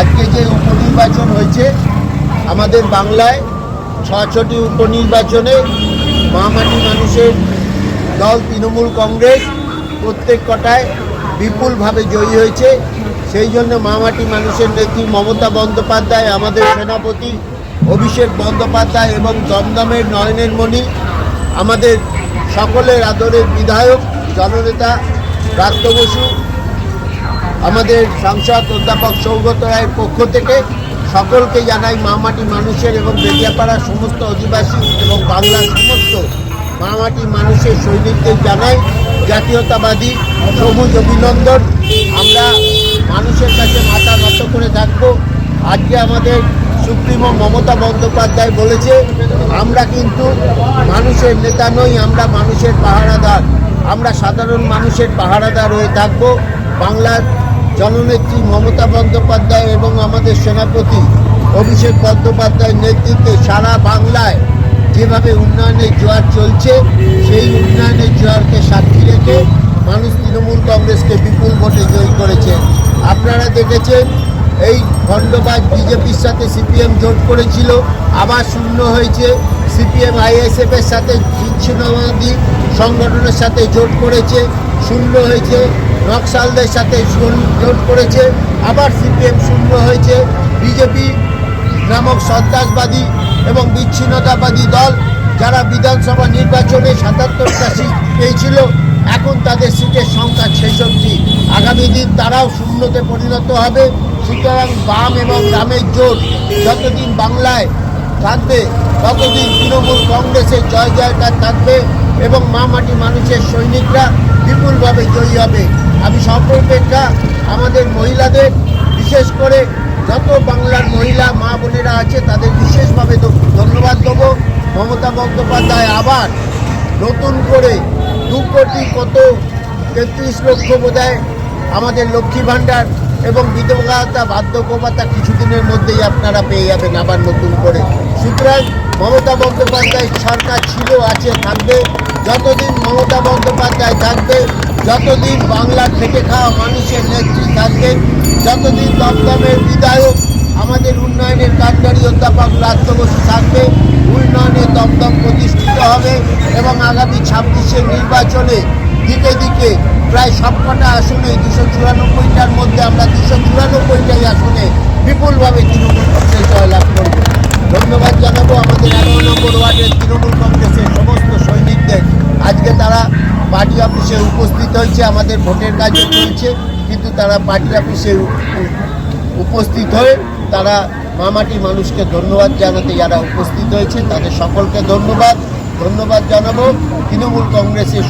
আজকে যে উপনির্বাচন হয়েছে আমাদের বাংলায় ছটি উপনির্বাচনে মহামাটি মানুষের দল তৃণমূল কংগ্রেস প্রত্যেক কটায় বিপুলভাবে জয়ী হয়েছে। সেই জন্য মহামাটি মানুষের নেত্রী মমতা বন্দ্যোপাধ্যায় আমাদের সেনাপতি অভিষেক বন্দ্যোপাধ্যায় এবং দমদমের নয়নের মণি আমাদের সকলের আদরের বিধায়ক জননেতা ব্রাত্য বসু। আমাদের সাংসদ, অধ্যাপক সৌগত রায়ের পক্ষ থেকে সকলকে জানাই মামাটি মানুষের এবং বেদিয়াপাড়ার সমস্ত অধিবাসী এবং বাংলার সমস্ত মামাটি মানুষের সৈনিকদের জানাই জাতীয়তাবাদী, সবুজ অভিনন্দন। আমরা মানুষের কাছে মাথা নত করে থাকব। আজকে আমাদের সুপ্রিমো মমতা বন্দ্যোপাধ্যায় বলেছে, আমরা কিন্তু মানুষের নেতা নই, আমরা মানুষের পাহারাদার। আমরা সাধারণ মানুষের পাহারাদার হয়ে থাকব। বাংলার জননেত্রী মমতা বন্দ্যোপাধ্যায় এবং আমাদের সেনাপতি অভিষেক বন্দ্যোপাধ্যায়ের নেতৃত্বে সারা বাংলায় যেভাবে উন্নয়নের জোয়ার চলছে, সেই উন্নয়নের জোয়ারকে সাক্ষী রেখে মানুষ তৃণমূল কংগ্রেসকে বিপুল ভোটে জয়ী করেছে। আপনারা দেখেছেন এই খণ্ডবাজ বিজেপির সাথে সিপিএম জোট করেছিল। আবার শূন্য হয়েছে। সিপিএম আইএসএফ এর সাথে বিচ্ছিন্নবাদী সংগঠনের সাথে জোট করেছে। শূন্য হয়েছে। নকশালদের সাথে জোট করেছে। আবার সিপিএম শূন্য হয়েছে। বিজেপি নামক সন্ত্রাসবাদী এবং বিচ্ছিন্নতাবাদী দল যারা বিধানসভা নির্বাচনে সাতাত্তরটা সিট পেয়েছিল এখন তাদের সিটের সংখ্যা ছেষট্টি। আগামী দিন তারাও শূন্যতে পরিণত হবে। সুতরাং বাম এবং রামের জোট যতদিন বাংলায় থাকবে, ততদিন তৃণমূল কংগ্রেসের জয় জয়কার থাকবে এবং মা মাটি মানুষের সৈনিকরা বিপুলভাবে জয়ী হবে। আমি সর্বাপেক্ষা আমাদের মহিলাদের, বিশেষ করে যত বাংলার মহিলা, মা বোনেরা আছে, তাদের বিশেষভাবে ধন্যবাদ দেবো। মমতা বন্দ্যোপাধ্যায় আবার নতুন করে দু কোটি কত তেত্রিশ লক্ষ বোধহয় আমাদের লক্ষ্মী ভাণ্ডার এবং বিধবাতা ভাতা বার্ধক্য ভাতা কিছুদিনের মধ্যেই আপনারা পেয়ে যাবেন আবার নতুন করে। সুতরাং মমতা বন্দ্যোপাধ্যায় সরকার ছিল, আছে, থাকবে। যতদিন মমতা বন্দ্যোপাধ্যায় থাকবে, যতদিন বাংলার খেটে খাওয়া মানুষের নেত্রী থাকবেন যতদিন দমদমের বিধায়ক আমাদের উন্নয়নের কাণ্ডারি অধ্যাপক রাজ্য থাকবে উন্নয়নের দমদম প্রতিষ্ঠিত হবে এবং আগামী ছাব্বিশের নির্বাচনে দিকে দিকে প্রায় সবকটা আসনে দুশো চুরানব্বইটার মধ্যে আমরা দুশো চুরানব্বইটাই আসনে বিপুলভাবে তৃণমূল কংগ্রেস জয়লাভ করব। ধন্যবাদ জানাব আমাদের এগারো নম্বর ওয়ার্ডের তৃণমূল কংগ্রেসের সমস্ত সৈনিকদের। আজকে তারা পার্টি অফিসে উপস্থিত হয়েছে, আমাদের ভোটের কাজও চলছে, কিন্তু তারা পার্টি অফিসে উপস্থিত হয়ে তারা মামাটি মানুষকে ধন্যবাদ জানাতে যারা উপস্থিত হয়েছে। তাদের সকলকে ধন্যবাদ। ধন্যবাদ জানাব। তৃণমূল কংগ্রেসের